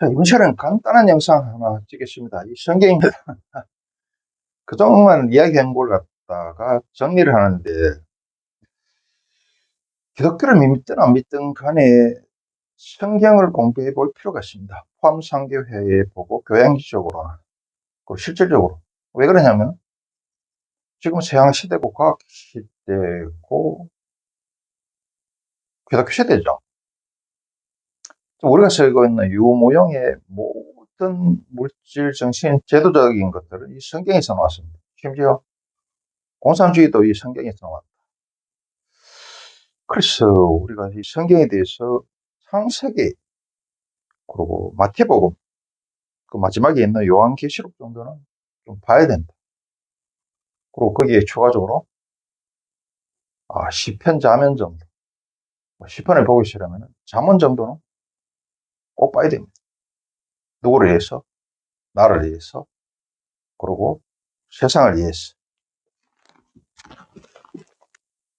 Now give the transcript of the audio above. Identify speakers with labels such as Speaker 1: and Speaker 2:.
Speaker 1: 자, 이번 시간은 간단한 영상 하나 찍겠습니다. 이 성경입니다. 그동안 이야기한 걸 갖다가 정리를 하는데, 기독교를 믿든 안 믿든 간에 성경을 공부해 볼 필요가 있습니다. 포함상교회에 보고 교양지적으로나, 그리고 실질적으로. 왜 그러냐면, 지금 서양 시대고 과학 시대고 기독교 시대죠. 우리가 살고 있는 유모형의 모든 물질, 정신, 제도적인 것들은 이 성경에서 나왔습니다. 심지어 공산주의도 이 성경에서 나왔다. 그래서 우리가 이 성경에 대해서 창세기, 그리고 마태복음, 그 마지막에 있는 요한계시록 정도는 좀 봐야 된다. 그리고 거기에 추가적으로 아, 시편 자면 정도. 뭐 시편을 보기 싫으면 자문 정도는 꼭 봐야 됩니다. 누구를 위해서? 나를 위해서. 그리고 세상을 위해서.